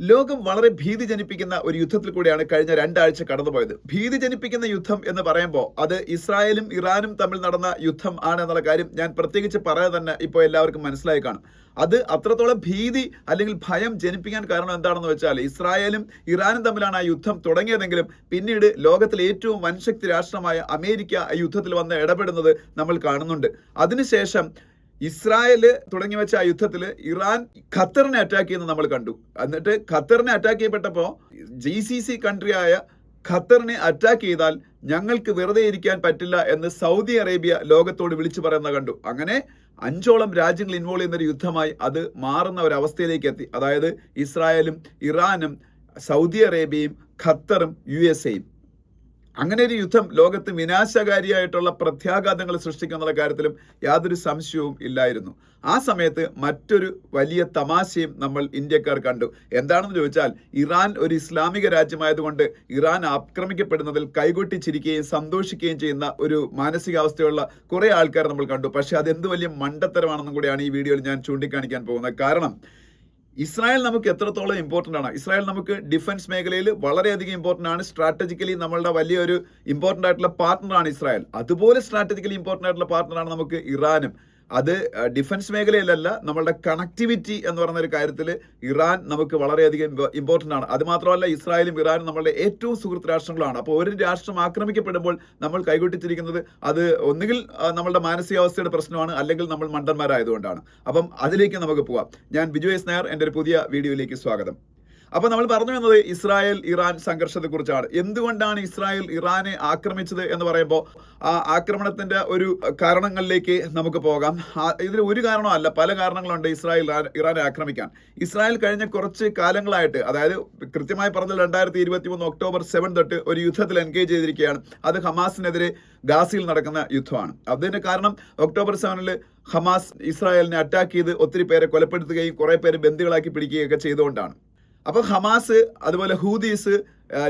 ലോകം വളരെ ഭീതി ജനിപ്പിക്കുന്ന ഒരു യുദ്ധത്തിൽ കൂടിയാണ് കഴിഞ്ഞ രണ്ടാഴ്ച കടന്നുപോയത്. ഭീതി ജനിപ്പിക്കുന്ന യുദ്ധം എന്ന് പറയുമ്പോൾ അത് ഇസ്രായേലും ഇറാനും തമ്മിൽ നടന്ന യുദ്ധം ആണ് എന്നുള്ള കാര്യം ഞാൻ പ്രത്യേകിച്ച് പറയാതെ തന്നെ ഇപ്പോൾ എല്ലാവർക്കും മനസ്സിലായി കാണും. അത് അത്രത്തോളം ഭീതി അല്ലെങ്കിൽ ഭയം ജനിപ്പിക്കാൻ കാരണം എന്താണെന്ന് വെച്ചാൽ ഇസ്രായേലും ഇറാനും തമ്മിലാണ് ആ യുദ്ധം തുടങ്ങിയതെങ്കിലും പിന്നീട് ലോകത്തിലെ ഏറ്റവും വൻശക്തി രാഷ്ട്രമായ അമേരിക്ക യുദ്ധത്തിൽ വന്ന് ഇടപെടുന്നത് നമ്മൾ കാണുന്നുണ്ട്. അതിനുശേഷം ഇസ്രായേൽ തുടങ്ങി വെച്ച ആ യുദ്ധത്തിൽ ഇറാൻ ഖത്തറിനെ അറ്റാക്ക് ചെയ്യുന്നത് നമ്മൾ കണ്ടു. എന്നിട്ട് ഖത്തറിനെ അറ്റാക്ക് ചെയ്യപ്പെട്ടപ്പോൾ ജി സി സി കൺട്രിയായ ഖത്തറിനെ അറ്റാക്ക് ചെയ്താൽ ഞങ്ങൾക്ക് വെറുതെ ഇരിക്കാൻ പറ്റില്ല എന്ന് സൗദി അറേബ്യ ലോകത്തോട് വിളിച്ചു പറയുന്ന കണ്ടു. അങ്ങനെ അഞ്ചോളം രാജ്യങ്ങൾ ഇൻവോൾവ് ചെയ്യുന്ന ഒരു യുദ്ധമായി അത് മാറുന്ന ഒരു അവസ്ഥയിലേക്ക് എത്തി. അതായത് ഇസ്രായേലും ഇറാനും സൗദി അറേബ്യയും ഖത്തറും യു എസ് എയും. അങ്ങനെ ഒരു യുദ്ധം ലോകത്ത് വിനാശകാരിയായിട്ടുള്ള പ്രത്യാഘാതങ്ങൾ സൃഷ്ടിക്കുന്ന കാര്യത്തിലും യാതൊരു സംശയവും ഇല്ലായിരുന്നു. ആ സമയത്ത് മറ്റൊരു വലിയ തമാശയും നമ്മൾ ഇന്ത്യക്കാർ കണ്ടു. എന്താണെന്ന് ചോദിച്ചാൽ ഇറാൻ ഒരു ഇസ്ലാമിക രാജ്യമായതുകൊണ്ട് ഇറാൻ ആക്രമിക്കപ്പെടുന്നതിൽ കൈകൊട്ടിച്ചിരിക്കുകയും സന്തോഷിക്കുകയും ചെയ്യുന്ന ഒരു മാനസികാവസ്ഥയുള്ള കുറേ ആൾക്കാർ നമ്മൾ കണ്ടു. പക്ഷെ അതെന്ത് വലിയ മണ്ടത്തരമാണെന്നും കൂടിയാണ് ഈ വീഡിയോയിൽ ഞാൻ ചൂണ്ടിക്കാണിക്കാൻ പോകുന്നത്. കാരണം ഇസ്രായേൽ നമുക്ക് എത്രത്തോളം ഇമ്പോർട്ടന്റ് ആണ്? ഇസ്രായേൽ നമുക്ക് ഡിഫൻസ് മേഖലയിൽ വളരെയധികം ഇമ്പോർട്ടന്റ് ആണ്. സ്ട്രാറ്റജിക്കലി നമ്മളുടെ വലിയൊരു ഇമ്പോർട്ടന്റ് ആയിട്ടുള്ള പാർട്ട്ണറാണ് ഇസ്രായേൽ. അതുപോലെ സ്ട്രാറ്റജിക്കലി ഇമ്പോർട്ടന്റ് ആയിട്ടുള്ള പാർട്ട്ണറാണ് നമുക്ക് ഇറാനും. അത് ഡിഫൻസ് മേഖലയിലല്ല നമ്മളുടെ കണക്ടിവിറ്റി എന്ന് പറയുന്ന ഒരു കാര്യത്തിൽ ഇറാൻ നമുക്ക് വളരെയധികം ഇമ്പോർട്ടന്റ് ആണ്. അത് മാത്രമല്ല ഇസ്രായേലും ഇറാനും നമ്മളുടെ ഏറ്റവും സുഹൃത്ത് രാഷ്ട്രങ്ങളാണ്. അപ്പോൾ ഒരു രാഷ്ട്രം ആക്രമിക്കപ്പെടുമ്പോൾ നമ്മൾ കൈകൊട്ടിച്ചിരിക്കുന്നത് അത് ഒന്നുകിൽ നമ്മളുടെ മാനസികാവസ്ഥയുടെ പ്രശ്നമാണ് അല്ലെങ്കിൽ നമ്മൾ മണ്ടന്മാരായതുകൊണ്ടാണ്. അപ്പം അതിലേക്ക് നമുക്ക് പോവാം. ഞാൻ ബിജു എസ് നായർ എന്റെ ഒരു പുതിയ വീഡിയോയിലേക്ക് സ്വാഗതം. അപ്പൊ നമ്മൾ പറഞ്ഞു വന്നത് ഇസ്രായേൽ ഇറാൻ സംഘർഷത്തെ കുറിച്ചാണ് എന്തുകൊണ്ടാണ് ഇസ്രായേൽ ഇറാനെ ആക്രമിച്ചത് എന്ന് പറയുമ്പോൾ ആ ആക്രമണത്തിന്റെ ഒരു കാരണങ്ങളിലേക്ക് നമുക്ക് പോകാം. ഇതിൽ ഒരു കാരണമല്ല പല കാരണങ്ങളുണ്ട് ഇസ്രായേൽ ഇറാനെ ആക്രമിക്കാൻ. ഇസ്രായേൽ കഴിഞ്ഞ കുറച്ച് കാലങ്ങളായിട്ട് അതായത് കൃത്യമായി പറഞ്ഞാൽ രണ്ടായിരത്തി ഇരുപത്തി മൂന്ന് ഒക്ടോബർ സെവൻ തൊട്ട് ഒരു യുദ്ധത്തിൽ എൻഗേജ് ചെയ്തിരിക്കുകയാണ്. അത് ഹമാസിനെതിരെ ഗാസിയിൽ നടക്കുന്ന യുദ്ധമാണ്. അതിന്റെ കാരണം ഒക്ടോബർ സെവനിൽ ഹമാസ് ഇസ്രായേലിനെ അറ്റാക്ക് ചെയ്ത് ഒത്തിരി പേരെ കൊലപ്പെടുത്തുകയും കുറെ പേര് ബന്ദികളാക്കി പിടിക്കുകയൊക്കെ ചെയ്തുകൊണ്ടാണ്. അപ്പൊ ഹമാസ് അതുപോലെ ഹൂദീസ്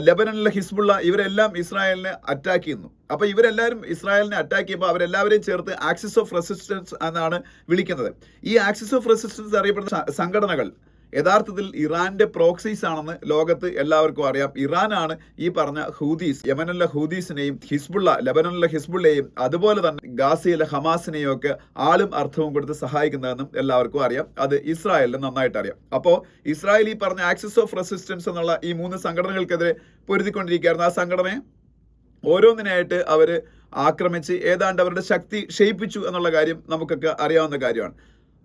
ലെബനനിലെ ഹിസ്ബുള്ള ഇവരെല്ലാം ഇസ്രായേലിനെ അറ്റാക്ക് ചെയ്യുന്നു. അപ്പോൾ ഇവരെല്ലാവരും ഇസ്രായേലിനെ അറ്റാക്ക് ചെയ്യുമ്പോൾ അവരെല്ലാവരെയും ചേർത്ത് ആക്സിസ് ഓഫ് റെസിസ്റ്റൻസ് എന്നാണ് വിളിക്കുന്നത്. ഈ ആക്സിസ് ഓഫ് റെസിസ്റ്റൻസ് അറിയപ്പെടുന്ന സംഘടനകൾ യഥാർത്ഥത്തിൽ ഇറാന്റെ പ്രോക്സീസ് ആണെന്ന് ലോകത്ത് എല്ലാവർക്കും അറിയാം. ഇറാനാണ് ഈ പറഞ്ഞ ഹൂദീസ് യമനിലെ ഹൂദീസിനെയും ഹിസ്ബുള്ള ലബനനിലെ ഹിസ്ബുള്ളയെയും അതുപോലെ തന്നെ ഗാസയിലെ ഹമാസിനെയും ഒക്കെ ആളും അർത്ഥവും കൊടുത്ത് സഹായിക്കുന്നതെന്നും എല്ലാവർക്കും അറിയാം. അത് ഇസ്രായേലിന് നന്നായിട്ട് അറിയാം. അപ്പോൾ ഇസ്രായേൽ ഈ പറഞ്ഞ ആക്സിസ് ഓഫ് റെസിസ്റ്റൻസ് എന്നുള്ള ഈ മൂന്ന് സംഘടനകൾക്കെതിരെ പൊരുതിക്കൊണ്ടിരിക്കുകയായിരുന്നു. ആ സംഘടനയെ ഓരോന്നിനായിട്ട് അവർ ആക്രമിച്ച് ഏതാണ്ട് അവരുടെ ശക്തി ക്ഷയിപ്പിച്ചു എന്നുള്ള കാര്യം നമുക്കൊക്കെ അറിയാവുന്ന കാര്യമാണ്.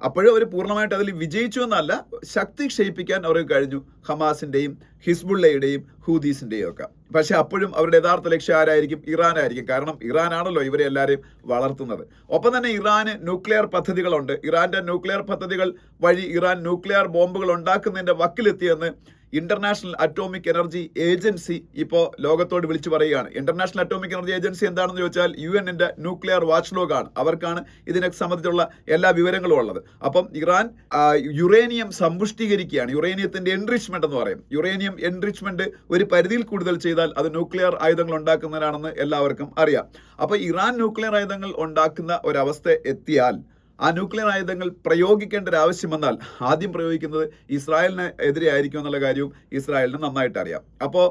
അപ്പോഴും അവർ പൂർണമായിട്ട് അതിൽ വിജയിച്ചു എന്നല്ല ശക്തി ക്ഷയിപ്പിക്കാൻ അവർക്ക് കഴിഞ്ഞു. ഹമാസിന്റെയും ഹിസ്ബുള്ളയുടെയും ഹൂദീസിന്റെയും ഒക്കെ. പക്ഷെ അപ്പോഴും അവരുടെ യഥാർത്ഥ ലക്ഷ്യം ആരായിരിക്കും? ഇറാൻ ആയിരിക്കും കാരണം ഇറാനാണല്ലോ ഇവരെ എല്ലാവരെയും വളർത്തുന്നത്. ഒപ്പം തന്നെ ഇറാന് ന്യൂക്ലിയർ പദ്ധതികളുണ്ട്. ഇറാന്റെ ന്യൂക്ലിയർ പദ്ധതികൾ വഴി ഇറാൻ ന്യൂക്ലിയർ ബോംബുകൾ ഉണ്ടാക്കുന്നതിന്റെ വക്കിലെത്തിയെന്ന് ഇന്റർനാഷണൽ അറ്റോമിക് എനർജി ഏജൻസി ഇപ്പോൾ ലോകത്തോട് വിളിച്ചു പറയുകയാണ്. ഇന്റർനാഷണൽ അറ്റോമിക് എനർജി ഏജൻസി എന്താണെന്ന് ചോദിച്ചാൽ യു എന്നിന്റെ ന്യൂക്ലിയർ വാച്ച് ലോഗ് ആണ് അവർക്കാണ് ഇതിനെ സംബന്ധിച്ചുള്ള എല്ലാ വിവരങ്ങളും ഉള്ളത്. അപ്പം ഇറാൻ യുറേനിയം സമ്പുഷ്ടീകരിക്കുകയാണ്. യുറേനിയത്തിന്റെ എൻറിച്ച്മെന്റ് എന്ന് പറയും. യുറേനിയം എൻറിച്ച്മെന്റ് ഒരു പരിധിയിൽ കൂടുതൽ ചെയ്താൽ അത് ന്യൂക്ലിയർ ആയുധങ്ങൾ ഉണ്ടാക്കുന്നതിനാണെന്ന് എല്ലാവർക്കും അറിയാം. അപ്പോൾ ഇറാൻ ന്യൂക്ലിയർ ആയുധങ്ങൾ ഉണ്ടാക്കുന്ന ഒരവസ്ഥ എത്തിയാൽ ആ ന്യൂക്ലിയർ ആയുധങ്ങൾ പ്രയോഗിക്കേണ്ട ഒരു ആവശ്യം വന്നാൽ ആദ്യം പ്രയോഗിക്കുന്നത് ഇസ്രായേലിന് എതിരെ ആയിരിക്കും എന്നുള്ള കാര്യവും ഇസ്രായേലിന് നന്നായിട്ട് അറിയാം. അപ്പോൾ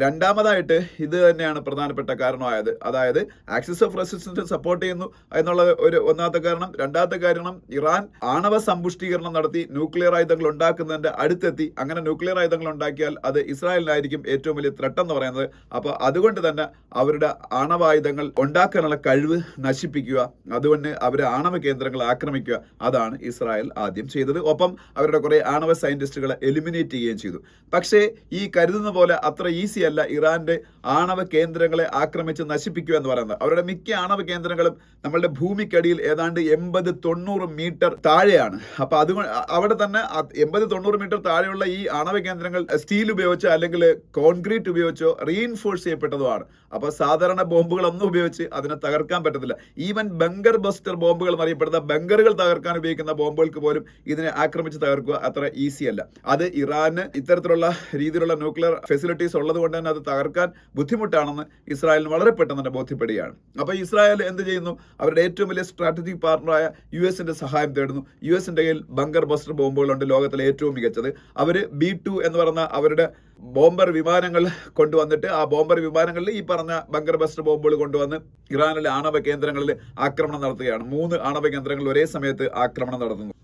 രണ്ടാമതായിട്ട് ഇത് തന്നെയാണ് പ്രധാനപ്പെട്ട കാരണമായത്. അതായത് ആക്സിസ് ഓഫ് റെസിസ്റ്റൻസ് സപ്പോർട്ട് ചെയ്യുന്നു എന്നുള്ള ഒരു ഒന്നാമത്തെ കാരണം. രണ്ടാമത്തെ കാരണം ഇറാൻ ആണവ സമ്പുഷ്ടീകരണം നടത്തി ന്യൂക്ലിയർ ആയുധങ്ങൾ ഉണ്ടാക്കുന്നതിന്റെ അടുത്തെത്തി. അങ്ങനെ ന്യൂക്ലിയർ ആയുധങ്ങൾ ഉണ്ടാക്കിയാൽ അത് ഇസ്രായേലിനായിരിക്കും ഏറ്റവും വലിയ ത്രട്ടം എന്ന് പറയുന്നത്. അപ്പോൾ അതുകൊണ്ട് തന്നെ അവരുടെ ആണവായുധങ്ങൾ ഉണ്ടാക്കാനുള്ള കഴിവ് നശിപ്പിക്കുക അതുകൊണ്ട് അവരെ ആണവ കേന്ദ്രങ്ങൾ ആക്രമിക്കുക അതാണ് ഇസ്രായേൽ ആദ്യം ചെയ്തത്. ഒപ്പം അവരുടെ കുറെ ആണവ സയന്റിസ്റ്റുകളെ എലിമിനേറ്റ് ചെയ്യുകയും ചെയ്തു. പക്ഷേ ഈ കരുതുന്ന പോലെ അത്ര ഈസി അല്ല ഇറാന്റെ ആണവ കേന്ദ്രങ്ങളെ ആക്രമിച്ച് നശിപ്പിക്കുക എന്ന് പറയുന്നത്. അവരുടെ മിക്ക ആണവ കേന്ദ്രങ്ങളും നമ്മളുടെ ഭൂമിക്കടിയിൽ ഏതാണ്ട് എൺപത് തൊണ്ണൂറ് മീറ്റർ താഴെയാണ്. അപ്പൊ അതുകൊണ്ട് അവിടെ തന്നെ എൺപത് തൊണ്ണൂറ് മീറ്റർ താഴെയുള്ള ഈ ആണവ കേന്ദ്രങ്ങൾ സ്റ്റീൽ ഉപയോഗിച്ചോ അല്ലെങ്കിൽ കോൺക്രീറ്റ് ഉപയോഗിച്ചോ റീഇൻഫോഴ്സ് ചെയ്യപ്പെട്ടതുമാണ്. അപ്പൊ സാധാരണ ബോംബുകൾ ഒന്നും ഉപയോഗിച്ച് അതിനെ തകർക്കാൻ പറ്റത്തില്ല. ഈവൻ ബങ്കർ ബസ്റ്റർ ബോംബുകൾ എന്നറിയപ്പെടുന്ന ബങ്കറുകൾ തകർക്കാൻ ഉപയോഗിക്കുന്ന ബോംബുകൾക്ക് പോലും ഇതിനെ ആക്രമിച്ച് തകർക്കുക അത്ര ഈസി അല്ല. അത് ഇറാന് ഇത്തരത്തിലുള്ള രീതിയിലുള്ള ന്യൂക്ലിയർ ഫെസിലിറ്റീസ് ഉള്ളത് കൊണ്ട് തന്നെ അത് തകർക്കാൻ ബുദ്ധിമുട്ടാണെന്ന് ഇസ്രായേലിന് വളരെ പെട്ടെന്ന് തന്നെ ബോധ്യപ്പെടുകയാണ്. അപ്പോൾ ഇസ്രായേൽ എന്ത് ചെയ്യുന്നു? അവരുടെ ഏറ്റവും വലിയ സ്ട്രാറ്റജിക് പാർട്ണറായ യു എസിന്റെ സഹായം തേടുന്നു. യു എസിന്റെ കയ്യിൽ ബങ്കർ ബസ്റ്റർ ബോംബുകളുണ്ട് ലോകത്തിലെ ഏറ്റവും മികച്ചത്. അവർ ബി ടു എന്ന് പറയുന്ന അവരുടെ ബോംബർ വിമാനങ്ങൾ കൊണ്ടുവന്നിട്ട് ആ ബോംബർ വിമാനങ്ങളിൽ ഈ പറഞ്ഞ ബങ്കർ ബോംബുകൾ കൊണ്ടുവന്ന് ഇറാനിലെ ആണവ കേന്ദ്രങ്ങളിൽ ആക്രമണം നടത്തുകയാണ്. മൂന്ന് ആണവ കേന്ദ്രങ്ങളിൽ ഒരേ സമയത്ത് ആക്രമണം നടത്തുന്നു.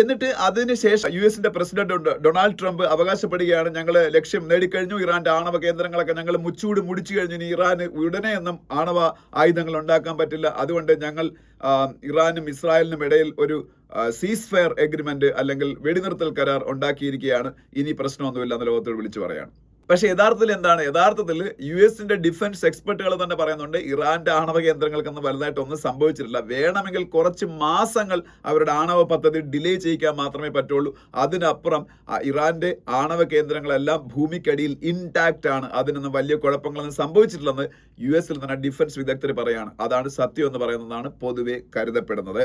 എന്നിട്ട് അതിനുശേഷം യു എസിന്റെ പ്രസിഡന്റ് ഡൊണാൾഡ് ട്രംപ് അവകാശപ്പെടുകയാണ് ഞങ്ങൾ ലക്ഷ്യം നേടിക്കഴിഞ്ഞു. ഇറാന്റെ ആണവ കേന്ദ്രങ്ങളൊക്കെ ഞങ്ങൾ മുച്ചൂട് മുടിച്ചു കഴിഞ്ഞു. ഇനി ഇറാന് ഉടനെ ഒന്നും ആണവ ആയുധങ്ങൾ ഉണ്ടാക്കാൻ പറ്റില്ല. അതുകൊണ്ട് ഞങ്ങൾ ഇറാനും ഇസ്രായേലിനും ഇടയിൽ ഒരു സീസ് ഫയർ എഗ്രിമെന്റ് അല്ലെങ്കിൽ വെടിനിർത്തൽ കരാർ ഉണ്ടാക്കിയിരിക്കുകയാണ്. ഇനി പ്രശ്നമൊന്നുമില്ല എന്ന് ലോകത്തോട് വിളിച്ചു പറയാണ്. പക്ഷേ യഥാർത്ഥത്തിൽ എന്താണ്? യഥാർത്ഥത്തിൽ യു എസിന്റെ ഡിഫൻസ് എക്സ്പെർട്ടുകൾ തന്നെ പറയുന്നുണ്ട് ഇറാന്റെ ആണവ കേന്ദ്രങ്ങൾക്കൊന്നും വലുതായിട്ടൊന്നും സംഭവിച്ചിട്ടില്ല. വേണമെങ്കിൽ കുറച്ച് മാസങ്ങൾ അവരുടെ ആണവ പദ്ധതി ഡിലേ ചെയ്യിക്കാൻ മാത്രമേ പറ്റുള്ളൂ. അതിനപ്പുറം ഇറാന്റെ ആണവ കേന്ദ്രങ്ങളെല്ലാം ഭൂമിക്കടിയിൽ ഇൻടാക്റ്റ് ആണ്. അതിനൊന്നും വലിയ കുഴപ്പങ്ങളൊന്നും സംഭവിച്ചിട്ടില്ലെന്ന് യു എസിൽ തന്നെ ഡിഫൻസ് വിദഗ്ധർ പറയാണ്. അതാണ് സത്യം എന്ന് പറയുന്നതാണ് പൊതുവെ കരുതപ്പെടുന്നത്.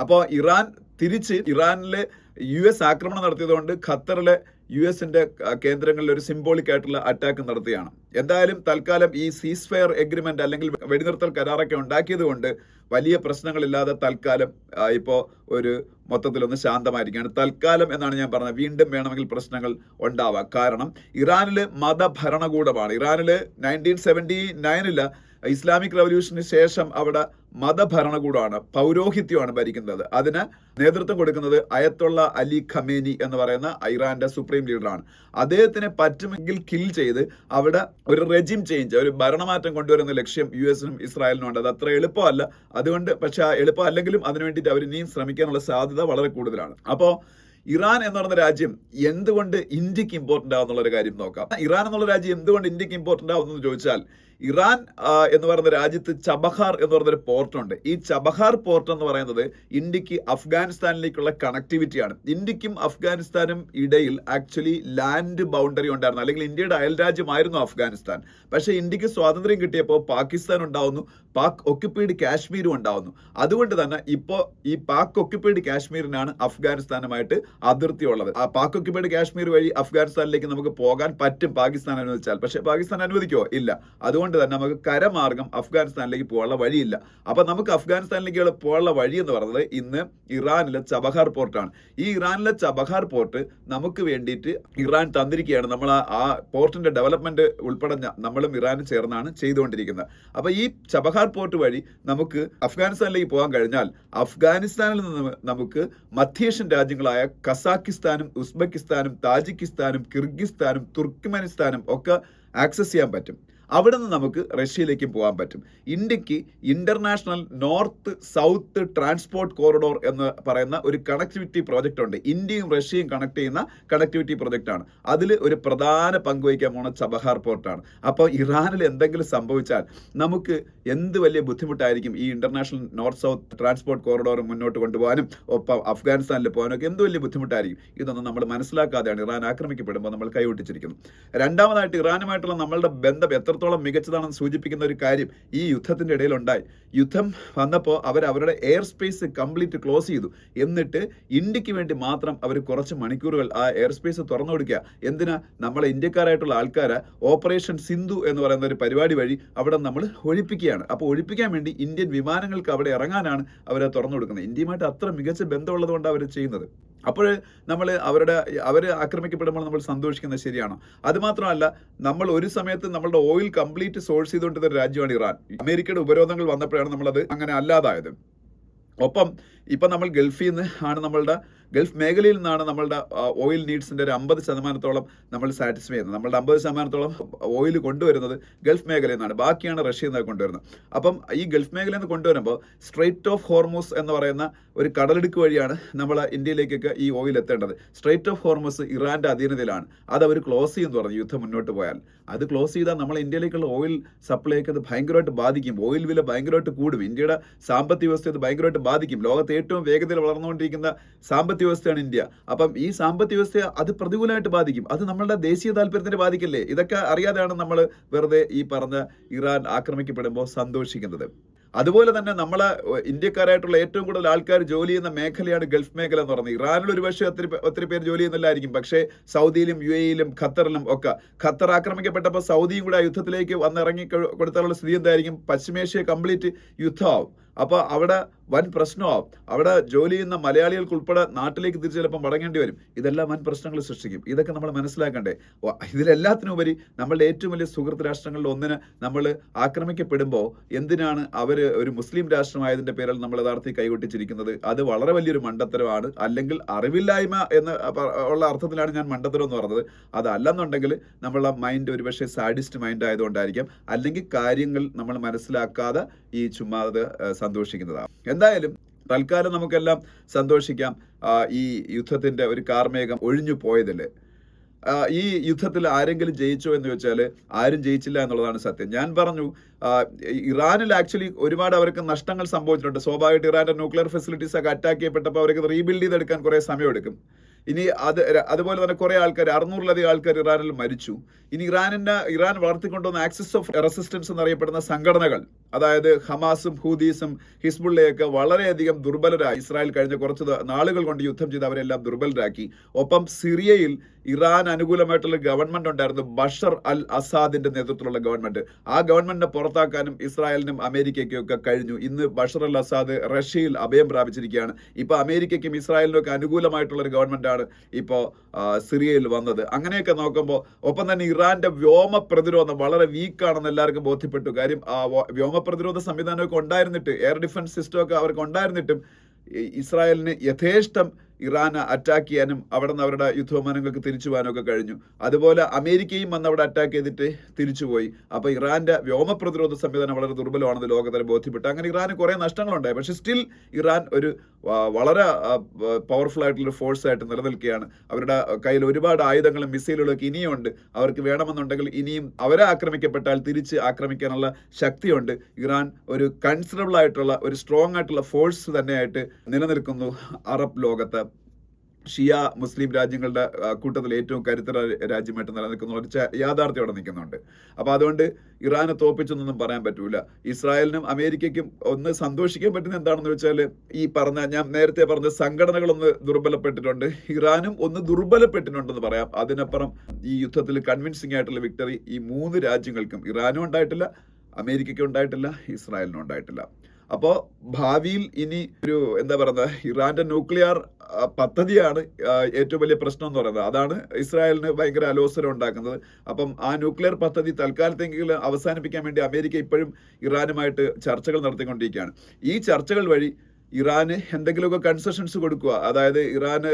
അപ്പോൾ ഇറാൻ തിരിച്ച് ഇറാനിലെ യു എസ് ആക്രമണം നടത്തിയതുകൊണ്ട് ഖത്തറിലെ യു എസിന്റെ കേന്ദ്രങ്ങളിൽ ഒരു സിംബോളിക് ആയിട്ടുള്ള അറ്റാക്ക് നടത്തുകയാണ് എന്തായാലും തൽക്കാലം ഈ സീസ് ഫയർ എഗ്രിമെന്റ് അല്ലെങ്കിൽ വെടിനിർത്തൽ കരാറൊക്കെ ഉണ്ടാക്കിയതുകൊണ്ട് വലിയ പ്രശ്നങ്ങളില്ലാതെ തൽക്കാലം ഇപ്പോൾ ഇപ്പോ ഒരു മൊത്തത്തിലൊന്ന് ശാന്തമായിരിക്കുകയാണ്. തൽക്കാലം എന്നാണ് ഞാൻ പറഞ്ഞത്. വീണ്ടും വേണമെങ്കിൽ പ്രശ്നങ്ങൾ ഉണ്ടാവാം. കാരണം ഇറാനിൽ മതഭരണകൂടമാണ്. ഇറാനിൽ നയന്റീൻ സെവന്റി നയനിൽ ഇസ്ലാമിക് റവല്യൂഷന് ശേഷം അവിടെ മതഭരണകൂടമാണ് പൗരോഹിത്യമാണ് ഭരിക്കുന്നത്. അതിന് നേതൃത്വം കൊടുക്കുന്നത് അയത്തുള്ള അലി ഖമേനി എന്ന് പറയുന്ന ഇറാന്റെ സുപ്രീം ലീഡറാണ്. അദ്ദേഹത്തിനെ പറ്റുമെങ്കിൽ കിൽ ചെയ്ത് അവിടെ ഒരു റെജിം ചേഞ്ച് ഒരു ഭരണമാറ്റം കൊണ്ടുവരുന്ന ലക്ഷ്യം യു എസിനും ഇസ്രായേലിനും ഉണ്ട്. അത് അത്ര എളുപ്പമല്ല. അതുകൊണ്ട് പക്ഷെ ആ എളുപ്പം അല്ലെങ്കിലും അതിനു വേണ്ടിയിട്ട് അവർ ഇനിയും ശ്രമിക്കാനുള്ള സാധ്യത വളരെ കൂടുതലാണ്. അപ്പോൾ ഇറാൻ എന്ന് പറയുന്ന രാജ്യം എന്തുകൊണ്ട് ഇന്ത്യയ്ക്ക് ഇമ്പോർട്ടന്റ് ആവുന്നുള്ള ഒരു കാര്യം നോക്കാം. ഇറാൻ എന്നുള്ള രാജ്യം എന്തുകൊണ്ട് ഇന്ത്യയ്ക്ക് ഇമ്പോർട്ടന്റ് ആവുന്നു ചോദിച്ചാൽ ഇറാൻ എന്ന് പറയുന്ന രാജ്യത്ത് ചബഹാർ എന്ന് പറയുന്നൊരു പോർട്ടുണ്ട് ഈ ചബഹാർ പോർട്ട് എന്ന് പറയുന്നത് ഇന്ത്യയ്ക്ക് അഫ്ഗാനിസ്ഥാനിലേക്കുള്ള കണക്ടിവിറ്റിയാണ് ഇന്ത്യക്കും അഫ്ഗാനിസ്ഥാനും ഇടയിൽ ആക്ച്വലി ലാൻഡ് ബൗണ്ടറി ഉണ്ടായിരുന്നു. അല്ലെങ്കിൽ ഇന്ത്യയുടെ അയൽരാജ്യമായിരുന്നു അഫ്ഗാനിസ്ഥാൻ. പക്ഷേ ഇന്ത്യയ്ക്ക് സ്വാതന്ത്ര്യം കിട്ടിയപ്പോൾ പാകിസ്ഥാൻ ഉണ്ടാവുന്നു പാക് ഒക്യുപ്പൈഡ് കാശ്മീരും ഉണ്ടാവുന്നു. അതുകൊണ്ട് തന്നെ ഇപ്പോൾ ഈ പാക് ഒക്യുപ്പൈഡ് കാശ്മീരിനാണ് അഫ്ഗാനിസ്ഥാനുമായിട്ട് അതിർത്തി ഉള്ളത് ആ പാക് ഒക്യുപ്പൈഡ് കാശ്മീർ വഴി അഫ്ഗാനിസ്ഥാനിലേക്ക് നമുക്ക് പോകാൻ പറ്റും പാകിസ്ഥാൻ അനുവദിച്ചാൽ പക്ഷേ പാകിസ്ഥാൻ അനുവദിക്കുമോ ഇല്ല. അതുകൊണ്ട് തന്നെ നമുക്ക് കരമാർഗം അഫ്ഗാനിസ്ഥാനിലേക്ക് പോകാനുള്ള വഴിയില്ല. അപ്പോൾ നമുക്ക് അഫ്ഗാനിസ്ഥാനിലേക്ക് പോകാനുള്ള വഴി എന്ന് പറഞ്ഞത് ഇന്ന് ഇറാനിലെ ചബഹാർ പോർട്ടാണ് ഈ ഇറാനിലെ ചബഹാർ പോർട്ട് നമുക്ക് വേണ്ടിയിട്ട് ഇറാൻ തന്നിരിക്കുകയാണ്. നമ്മൾ ആ- പോർട്ടിന്റെ ഡെവലപ്മെന്റ് ഉൾപ്പെടെ നമ്മളും ഇറാനും ചേർന്നാണ് ചെയ്തുകൊണ്ടിരിക്കുന്നത്. അപ്പോൾ ഈ ചബഹാർ പോർട്ട് വഴി നമുക്ക് അഫ്ഗാനിസ്ഥാനിലേക്ക് പോകാൻ കഴിഞ്ഞാൽ അഫ്ഗാനിസ്ഥാനിൽ നിന്ന് നമുക്ക് മധ്യേഷ്യൻ രാജ്യങ്ങളായ കസാക്കിസ്ഥാനും ഉസ്ബെക്കിസ്ഥാനും താജിക്കിസ്ഥാനും കിർഗിസ്ഥാനും തുർക്ക്മെനിസ്ഥാനും ഒക്കെ ആക്സസ് ചെയ്യാൻ പറ്റും. അവിടെ നിന്ന് നമുക്ക് റഷ്യയിലേക്ക് പോകാൻ പറ്റും. ഇന്ത്യയ്ക്ക് International North South Transport Corridor എന്ന് പറയുന്ന ഒരു കണക്ടിവിറ്റി പ്രോജക്റ്റ് ഉണ്ട്. ഇന്ത്യയും റഷ്യയും കണക്ട് ചെയ്യുന്ന കണക്ടിവിറ്റി പ്രോജക്റ്റ് ആണ്. അതിൽ ഒരു പ്രധാന പങ്കുവഹിക്കാൻ പോണ ചബഹാർ പോർട്ടാണ് അപ്പോൾ ഇറാനിൽ എന്തെങ്കിലും സംഭവിച്ചാൽ നമുക്ക് എന്ത് വലിയ ബുദ്ധിമുട്ടായിരിക്കും ഈ International North South Transport Corridor മുന്നോട്ട് കൊണ്ടുപോകാനും ഒപ്പം അഫ്ഗാനിസ്ഥാനിൽ പോകാനും ഒക്കെ എന്ത് വലിയ ബുദ്ധിമുട്ടായിരിക്കും? ഇതൊന്നും നമ്മൾ മനസ്സിലാക്കാതെയാണ് ഇറാൻ ആക്രമിക്കപ്പെടുമ്പോൾ നമ്മൾ കൈവിട്ടിച്ചിരിക്കുന്നത് രണ്ടാമതായിട്ട് ഇറാനുമായിട്ടുള്ള നമ്മളുടെ ബന്ധം എത്രത്തോളം മികച്ചതാണെന്ന് സൂചിപ്പിക്കുന്ന ഒരു കാര്യം ഈ യുദ്ധത്തിന്റെ ഇടയിലുണ്ടായി. യുദ്ധം വന്നപ്പോൾ അവർ അവരുടെ എയർ സ്പേസ് കംപ്ലീറ്റ് ക്ലോസ് ചെയ്തു. എന്നിട്ട് ഇന്ത്യയ്ക്ക് വേണ്ടി മാത്രം അവർ കുറച്ച് മണിക്കൂറുകൾ ആ എയർ സ്പേസ് തുറന്നു കൊടുക്കുക. എന്തിനാ? നമ്മളെ ഇന്ത്യക്കാരായിട്ടുള്ള ആൾക്കാരെ ഓപ്പറേഷൻ സിന്ധു എന്ന് പറയുന്ന ഒരു പരിപാടി വഴി അവിടെ നമ്മൾ ഒഴിപ്പിക്കുകയാണ്. അപ്പോൾ ഒഴിപ്പിക്കാൻ വേണ്ടി ഇന്ത്യൻ വിമാനങ്ങൾക്ക് അവിടെ ഇറങ്ങാനാണ് അവരെ തുറന്നു കൊടുക്കുന്നത്. ഇന്ത്യയുമായിട്ട് അത്ര മികച്ച ബന്ധമുള്ളതുകൊണ്ട് അവർ ചെയ്യുന്നത്. അപ്പോൾ നമ്മൾ അവരുടെ അവർ ആക്രമിക്കപ്പെടുമ്പോൾ നമ്മൾ സന്തോഷിക്കുന്നത് ശരിയാണോ. അതുമാത്രമല്ല നമ്മൾ ഒരു സമയത്ത് നമ്മളുടെ ഓയിൽ കംപ്ലീറ്റ് സോഴ്സ് ചെയ്തുകൊണ്ടിരുന്ന ഒരു രാജ്യമാണ് ഇറാൻ. അമേരിക്കയുടെ ഉപരോധങ്ങൾ വന്നപ്പോഴാണ് നമ്മളത് അങ്ങനെ അല്ലാതായത്. ഒപ്പം ഇപ്പം നമ്മൾ ഗൾഫിൽ നിന്ന് ആണ് നമ്മളുടെ ഗൾഫ് മേഖലയിൽ നിന്നാണ് നമ്മളുടെ ഓയിൽ നീഡ്സിന്റെ ഒരു അമ്പത് ശതമാനത്തോളം നമ്മൾ സാറ്റിസ്ഫൈ ചെയ്യുന്നത്. നമ്മളുടെ അമ്പത് ശതമാനത്തോളം ഓയിൽ കൊണ്ടുവരുന്നത് ഗൾഫ് മേഖലയിൽ നിന്നാണ്. ബാക്കിയാണ് റഷ്യയിൽ നിന്ന് കൊണ്ടുവരുന്നത്. അപ്പം ഈ ഗൾഫ് മേഖലയിൽ നിന്ന് കൊണ്ടുവരുമ്പോൾ സ്ട്രേറ്റ് ഓഫ് ഹോർമോസ് എന്ന് പറയുന്ന ഒരു കടലിടുക്ക് വഴിയാണ് നമ്മൾ ഇന്ത്യയിലേക്കൊക്കെ ഈ ഓയിൽ എത്തേണ്ടത്. സ്ട്രേറ്റ് ഓഫ് ഹോർമോസ് ഇറാന്റെ അധീനതയിലാണ്. അത് അവർ ക്ലോസ് ചെയ്യുമെന്ന് പറഞ്ഞു യുദ്ധം മുന്നോട്ട് പോയാൽ. അത് ക്ലോസ് ചെയ്താൽ നമ്മൾ ഇന്ത്യയിലേക്കുള്ള ഓയിൽ സപ്ലൈക്ക് അത് ഭയങ്കരമായിട്ട് ബാധിക്കും. ഓയിൽ വില ഭയങ്കരമായിട്ട് കൂടും. ഇന്ത്യയുടെ സാമ്പത്തിക വ്യവസ്ഥയെ അത് ഭയങ്കരമായിട്ട് ബാധിക്കും. ലോകത്ത് ഏറ്റവും വേഗത്തിൽ വളർന്നുകൊണ്ടിരിക്കുന്ന സാമ്പത്തിക വ്യവസ്ഥയാണ് ഇന്ത്യ. അപ്പം ഈ സാമ്പത്തിക വ്യവസ്ഥയെ അത് പ്രതികൂലമായിട്ട് ബാധിക്കും. അത് നമ്മളുടെ ദേശീയ താല്പര്യത്തിന് ബാധിക്കില്ലേ? ഇതൊക്കെ അറിയാതെയാണ് നമ്മൾ വെറുതെ ഈ പറഞ്ഞ ഇറാൻ ആക്രമിക്കപ്പെടുമ്പോൾ സന്തോഷിക്കുന്നത്. അതുപോലെ തന്നെ നമ്മളെ ഇന്ത്യക്കാരായിട്ടുള്ള ഏറ്റവും കൂടുതൽ ആൾക്കാർ ജോലി ചെയ്യുന്ന മേഖലയാണ് ഗൾഫ് മേഖല എന്ന് പറയുന്നത്. ഇറാനിൽ ഒരുപക്ഷെ ഒത്തിരി ഒത്തിരി പേര് ജോലി ചെയ്യുന്നില്ലായിരിക്കും പക്ഷേ സൗദിയിലും യു എയിലും ഖത്തറിലും ഒക്കെ. ഖത്തർ ആക്രമിക്കപ്പെട്ടപ്പോൾ സൗദിയും കൂടെ യുദ്ധത്തിലേക്ക് വന്നിറങ്ങി കൊടുത്താലുള്ള സ്ഥിതി എന്തായിരിക്കും? പശ്ചിമേഷ്യ കംപ്ലീറ്റ് യുദ്ധമാവും. അപ്പോൾ അവിടെ വൻ പ്രശ്നമാവും അവിടെ ജോലി ചെയ്യുന്ന മലയാളികൾക്ക് ഉൾപ്പെടെ നാട്ടിലേക്ക് തിരിച്ച് ചിലപ്പോൾ മടങ്ങേണ്ടി വരും. ഇതെല്ലാം വൻ പ്രശ്നങ്ങൾ സൃഷ്ടിക്കും. ഇതൊക്കെ നമ്മൾ മനസ്സിലാക്കണ്ടേ? ഇതിലെല്ലാത്തിനുപരി നമ്മളുടെ ഏറ്റവും വലിയ സുഹൃത്ത് രാഷ്ട്രങ്ങളിൽ ഒന്നിന് നമ്മൾ ആക്രമിക്കപ്പെടുമ്പോൾ എന്തിനാണ് അവർ ഒരു മുസ്ലിം രാഷ്ട്രമായതിന്റെ പേരിൽ നമ്മൾ യഥാർത്ഥത്തിൽ കൈകൊട്ടിച്ചിരിക്കുന്നത്? അത് വളരെ വലിയൊരു മണ്ടത്തരമാണ്. അല്ലെങ്കിൽ അറിവില്ലായ്മ എന്ന് ഉള്ള അർത്ഥത്തിലാണ് ഞാൻ മണ്ടത്തരം എന്ന് പറഞ്ഞത്. അതല്ലെന്നുണ്ടെങ്കിൽ നമ്മളെ മൈൻഡ് ഒരുപക്ഷെ സാഡിസ്റ്റ് മൈൻഡ് ആയതുകൊണ്ടായിരിക്കാം. അല്ലെങ്കിൽ കാര്യങ്ങൾ നമ്മൾ മനസ്സിലാക്കാതെ ഈ ചുമ്മാതെ സന്തോഷിക്കുന്നതാണ് എന്തായാലും തൽക്കാലം നമുക്കെല്ലാം സന്തോഷിക്കാം. ഈ യുദ്ധത്തിന്റെ ഒരു കാർമേഘം ഒഴിഞ്ഞു പോയതിൽ ഈ യുദ്ധത്തിൽ ആരെങ്കിലും ജയിച്ചോ എന്ന് ചോദിച്ചാൽ ആരും ജയിച്ചില്ല എന്നുള്ളതാണ് സത്യം. ഞാൻ പറഞ്ഞു ഇറാനിൽ ആക്ച്വലി ഒരുപാട് അവർക്ക് നഷ്ടങ്ങൾ സംഭവിച്ചിട്ടുണ്ട്. സ്വാഭാവികമായിട്ട് ഇറാന്റെ ന്യൂക്ലിയർ ഫെസിലിറ്റീസ് ഒക്കെ അറ്റാക്ക് ചെയ്യപ്പെട്ടപ്പോൾ അവർക്ക് റീബിൽഡ് ചെയ്തെടുക്കാൻ കുറേ സമയമെടുക്കും. ഇനി അത് അതുപോലെ തന്നെ കുറേ ആൾക്കാർ അറുന്നൂറിലധികം ആൾക്കാർ ഇറാനിൽ മരിച്ചു. ഇനി ഇറാനിന്റെ ഇറാൻ വളർത്തിക്കൊണ്ടുവന്ന ആക്സിസ് ഓഫ് റെസിസ്റ്റൻസ് എന്നറിയപ്പെടുന്ന സംഘടനകൾ അതായത് ഹമാസും ഹൂദീസും ഹിസ്ബുള്ളയൊക്കെ വളരെയധികം ദുർബലരായി. ഇസ്രായേൽ കഴിഞ്ഞ കുറച്ച് നാളുകൾ കൊണ്ട് യുദ്ധം ചെയ്ത് അവരെല്ലാം ദുർബലരാക്കി. ഒപ്പം സിറിയയിൽ ഇറാൻ അനുകൂലമായിട്ടുള്ള ഗവൺമെന്റ് ഉണ്ടായിരുന്നു ബഷർ അൽ അസാദിന്റെ നേതൃത്വത്തിലുള്ള ഗവൺമെന്റ് ആ ഗവൺമെന്റിനെ പുറത്താക്കാനും ഇസ്രായേലിനും അമേരിക്കയ്ക്കും ഒക്കെ കഴിഞ്ഞു. ഇന്ന് ബഷർ അൽ അസാദ് റഷ്യയിൽ അഭയം പ്രാപിച്ചിരിക്കുകയാണ്. ഇപ്പൊ അമേരിക്കയ്ക്കും ഇസ്രായേലിനും ഒക്കെ അനുകൂലമായിട്ടുള്ള ഒരു ഗവൺമെന്റാണ് ഇപ്പോൾ സിറിയയിൽ വന്നത്. അങ്ങനെയൊക്കെ നോക്കുമ്പോൾ ഒപ്പം തന്നെ ഇറാന്റെ വ്യോമ പ്രതിരോധം വളരെ വീക്കാണെന്ന് എല്ലാവർക്കും ബോധ്യപ്പെട്ടു. കാര്യം വ്യോമ പ്രതിരോധ സംവിധാനമൊക്കെ ഉണ്ടായിരുന്നിട്ട് എയർ ഡിഫൻസ് സിസ്റ്റം ഒക്കെ അവർക്ക് ഉണ്ടായിരുന്നിട്ടും ഇസ്രായേലിന് യഥേഷ്ടം ഇറാനെ അറ്റാക്ക് ചെയ്യാനും അവിടെ നിന്ന് അവരുടെ യുദ്ധവിമാനങ്ങൾക്ക് തിരിച്ചു പോകാനും ഒക്കെ കഴിഞ്ഞു. അതുപോലെ അമേരിക്കയും വന്ന് അവിടെ അറ്റാക്ക് ചെയ്തിട്ട് തിരിച്ചുപോയി അപ്പൊ ഇറാന്റെ വ്യോമ പ്രതിരോധ സംവിധാനം വളരെ ദുർബലമാണെന്ന് ലോകത്തിന് ബോധ്യപ്പെട്ടു. അങ്ങനെ ഇറാന് കുറെ നഷ്ടങ്ങളുണ്ടായി. പക്ഷെ സ്റ്റിൽ ഇറാൻ ഒരു വളരെ പവർഫുൾ ആയിട്ടുള്ള ഫോഴ്സ് ആയിട്ട് നിലനിൽക്കുകയാണ്. അവരുടെ കയ്യിൽ ഒരുപാട് ആയുധങ്ങളും മിസൈലുകളും ഒക്കെ ഇനിയുണ്ട്. അവർക്ക് വേണമെന്നുണ്ടെങ്കിൽ ഇനിയും അവരെ ആക്രമിക്കപ്പെട്ടാൽ തിരിച്ച് ആക്രമിക്കാനുള്ള ശക്തിയുണ്ട്. ഇറാൻ ഒരു കൺസിഡറബിൾ ആയിട്ടുള്ള ഒരു സ്ട്രോങ് ആയിട്ടുള്ള ഫോഴ്സ് തന്നെയായിട്ട് നിലനിൽക്കുന്നു അറബ് ലോകത്ത്. ഷിയ മുസ്ലിം രാജ്യങ്ങളുടെ കൂട്ടത്തിൽ ഏറ്റവും കരുത്തര രാജ്യമായിട്ട് നിലനിൽക്കുന്ന ഒരു യാഥാർത്ഥ്യം അവിടെ നിൽക്കുന്നുണ്ട്. അപ്പൊ അതുകൊണ്ട് ഇറാനെ തോപ്പിച്ചൊന്നും പറയാൻ പറ്റൂല. ഇസ്രായേലിനും അമേരിക്കയ്ക്കും ഒന്ന് സന്തോഷിക്കാൻ പറ്റുന്ന എന്താണെന്ന് വെച്ചാൽ ഈ പറഞ്ഞ ഞാൻ നേരത്തെ പറഞ്ഞ സംഘടനകളൊന്ന് ദുർബലപ്പെട്ടിട്ടുണ്ട്. ഇറാനും ഒന്ന് ദുർബലപ്പെട്ടിട്ടുണ്ടെന്ന് പറയാം. അതിനപ്പുറം ഈ യുദ്ധത്തിൽ കൺവിൻസിംഗ് ആയിട്ടുള്ള വിക്ടറി ഈ മൂന്ന് രാജ്യങ്ങൾക്കും ഇറാനും ഉണ്ടായിട്ടില്ല അമേരിക്കയ്ക്കും ഉണ്ടായിട്ടില്ല ഇസ്രായേലിനും ഉണ്ടായിട്ടില്ല. അപ്പോൾ ഭാവിയിൽ ഇനി ഒരു എന്താ പറയുന്നത് ഇറാന്റെ ന്യൂക്ലിയർ പദ്ധതിയാണ് ഏറ്റവും വലിയ പ്രശ്നം എന്ന് പറയുന്നത്. അതാണ് ഇസ്രായേലിന് ഭയങ്കര അലോസരം ഉണ്ടാക്കുന്നത്. അപ്പം ആ ന്യൂക്ലിയർ പദ്ധതി തൽക്കാലത്തെങ്കിലും അവസാനിപ്പിക്കാൻ വേണ്ടി അമേരിക്ക ഇപ്പോഴും ഇറാനുമായിട്ട് ചർച്ചകൾ നടത്തിക്കൊണ്ടിരിക്കുകയാണ്. ഈ ചർച്ചകൾ വഴി ഇറാന് എന്തെങ്കിലുമൊക്കെ കൺസെഷൻസ് കൊടുക്കുക അതായത് ഇറാന്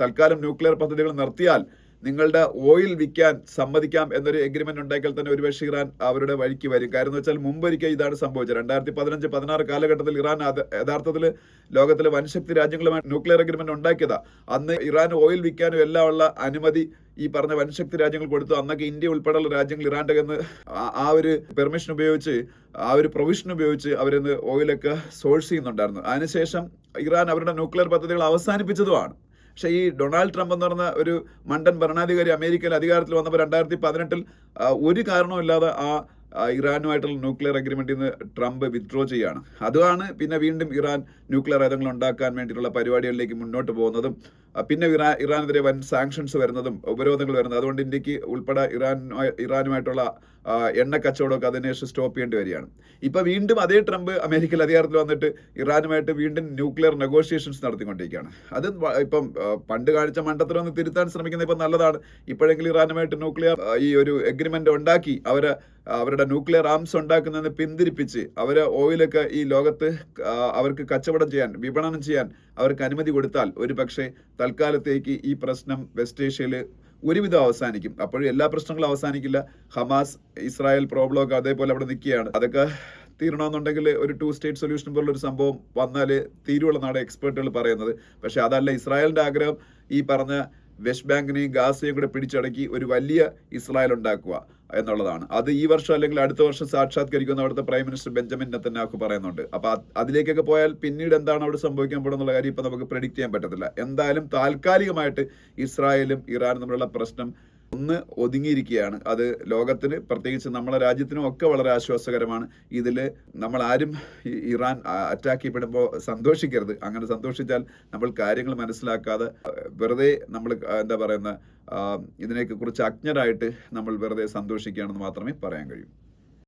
തൽക്കാലം ന്യൂക്ലിയർ പദ്ധതികൾ നിർത്തിയാൽ നിങ്ങളുടെ ഓയിൽ വിൽക്കാൻ സമ്മതിക്കാം എന്നൊരു എഗ്രിമെന്റ് ഉണ്ടാക്കിയാൽ തന്നെ ഒരുപക്ഷെ ഇറാൻ അവരുടെ വഴിക്ക് വരും. കാര്യം എന്ന് വെച്ചാൽ മുമ്പൊരിക്കൽ ഇതാണ് സംഭവിച്ചത്. രണ്ടായിരത്തി പതിനഞ്ച് പതിനാറ് കാലഘട്ടത്തിൽ ഇറാൻ യഥാർത്ഥത്തിൽ ലോകത്തിലെ വൻശക്തി രാജ്യങ്ങളുമായി ന്യൂക്ലിയർ എഗ്രിമെന്റ് ഉണ്ടാക്കിയതാ. അന്ന് ഇറാൻ ഓയിൽ വിൽക്കാനും എല്ലാം ഉള്ള അനുമതി ഈ പറഞ്ഞ വൻശക്തി രാജ്യങ്ങൾ കൊടുത്തു. അന്നൊക്കെ ഇന്ത്യ ഉൾപ്പെടെയുള്ള രാജ്യങ്ങൾ ഇറാന്റെ എന്ന് ആ ഒരു പെർമിഷൻ ഉപയോഗിച്ച് ആ ഒരു പ്രൊവിഷൻ ഉപയോഗിച്ച് അവരിന്ന് ഓയിലൊക്കെ സോഴ്സ് ചെയ്യുന്നുണ്ടായിരുന്നു. അതിനുശേഷം ഇറാൻ അവരുടെ ന്യൂക്ലിയർ പദ്ധതികൾ അവസാനിപ്പിച്ചതുമാണ്. പക്ഷേ ഈ ഡൊണാൾഡ് ട്രംപ് എന്ന് പറഞ്ഞ ഒരു മണ്ടൻ ഭരണാധികാരി അമേരിക്കയിൽ അധികാരത്തിൽ വന്നപ്പോൾ രണ്ടായിരത്തി പതിനെട്ടിൽ ഒരു കാരണവുമില്ലാതെ ആ ഇറാനുമായിട്ടുള്ള ന്യൂക്ലിയർ അഗ്രിമെന്റിൽ നിന്ന് ട്രംപ് വിത്ഡ്രോ ചെയ്യാണ് അതാണ് പിന്നെ വീണ്ടും ഇറാൻ ന്യൂക്ലിയർ ആയുധങ്ങൾ ഉണ്ടാക്കാൻ വേണ്ടിയിട്ടുള്ള പരിപാടികളിലേക്ക് മുന്നോട്ട് പോകുന്നതും പിന്നെ ഇറാ ഇറാനെതിരെ വൻ സാങ്ഷൻസ് വരുന്നതും ഉപരോധങ്ങൾ വരുന്നത്. അതുകൊണ്ട് ഇന്ത്യയ്ക്ക് ഉൾപ്പെടെ ഇറാൻ ഇറാനുമായിട്ടുള്ള എണ്ണ കച്ചവടമൊക്കെ അതിനുശേഷം സ്റ്റോപ്പ് ചെയ്യേണ്ടി വരികയാണ്. ഇപ്പം വീണ്ടും അതേ ട്രംപ് അമേരിക്കയിൽ അധികാരത്തിൽ വന്നിട്ട് ഇറാനുമായിട്ട് വീണ്ടും ന്യൂക്ലിയർ നെഗോഷിയേഷൻസ് നടത്തിക്കൊണ്ടിരിക്കുകയാണ്. അത് ഇപ്പം പണ്ട് കാണിച്ച ഒന്ന് തിരുത്താൻ ശ്രമിക്കുന്നത് ഇപ്പം നല്ലതാണ്. ഇപ്പോഴെങ്കിലും ഇറാനുമായിട്ട് ന്യൂക്ലിയർ ഈ ഒരു എഗ്രിമെന്റ് ഉണ്ടാക്കി അവരെ അവരുടെ ന്യൂക്ലിയർ ആംസ് ഉണ്ടാക്കുന്നതിന് പിന്തിരിപ്പിച്ച് അവരെ ഓയിലൊക്കെ ഈ ലോകത്ത് അവർക്ക് കച്ചവടം ചെയ്യാൻ വിപണനം ചെയ്യാൻ അവർക്ക് അനുമതി കൊടുത്താൽ ഒരു പക്ഷേ തൽക്കാലത്തേക്ക് ഈ പ്രശ്നം വെസ്റ്റ് ഏഷ്യയിൽ ഒരുവിധം അവസാനിക്കും. അപ്പോഴും എല്ലാ പ്രശ്നങ്ങളും അവസാനിക്കില്ല. ഹമാസ് ഇസ്രായേൽ പ്രോബ്ലം ഒക്കെ അതേപോലെ അവിടെ നിൽക്കുകയാണ്. അതൊക്കെ തീരണമെന്നുണ്ടെങ്കിൽ ഒരു ടു സ്റ്റേറ്റ് സൊല്യൂഷൻ പോലുള്ള ഒരു സംഭവം വന്നാൽ തീരുവുള്ളതാണ് എക്സ്പേർട്ടുകൾ പറയുന്നത്. പക്ഷേ അതല്ല ഇസ്രായേലിന്റെ ആഗ്രഹം ഈ പറഞ്ഞ വെസ്റ്റ് ബാങ്കിനെയും ഗാസയും കൂടെ പിടിച്ചടക്കി ഒരു വലിയ ഇസ്രായേൽ ഉണ്ടാക്കുക. എന്നുള്ളതാണ്. അത് ഈ വർഷം അല്ലെങ്കിൽ അടുത്ത വർഷം സാക്ഷാത്കരിക്കുന്ന അവിടുത്തെ പ്രൈം മിനിസ്റ്റർ ബെഞ്ചമിൻ നെത്തന്യാഹു പറയുന്നുണ്ട്. അപ്പൊ അത് അതിലേക്കൊക്കെ പോയാൽ പിന്നീട് എന്താണ് അവിടെ സംഭവിക്കാൻ പോകുന്നുള്ള കാര്യം ഇപ്പൊ നമുക്ക് പ്രെഡിക്റ്റ് ചെയ്യാൻ പറ്റത്തില്ല. എന്തായാലും താൽക്കാലികമായിട്ട് ഇസ്രായേലും ഇറാനും തമ്മിലുള്ള പ്രശ്നം ഒന്ന് ഒതുങ്ങിയിരിക്കുകയാണ്. അത് ലോകത്തിന് പ്രത്യേകിച്ച് നമ്മളെ രാജ്യത്തിനും ഒക്കെ വളരെ ആശ്വാസകരമാണ്. ഇതിൽ നമ്മൾ ആരും ഇറാൻ അറ്റാക്ക് ചെയ്യപ്പെടുമ്പോൾ സന്തോഷിക്കരുത്. അങ്ങനെ സന്തോഷിച്ചാൽ നമ്മൾ കാര്യങ്ങൾ മനസ്സിലാക്കാതെ വെറുതെ നമ്മൾ എന്താ പറയുന്ന ഇതിനെയൊക്കെ കുറിച്ച് അജ്ഞരായിട്ട് നമ്മൾ വെറുതെ സന്തോഷിക്കുകയാണെന്ന് മാത്രമേ പറയാൻ കഴിയൂ.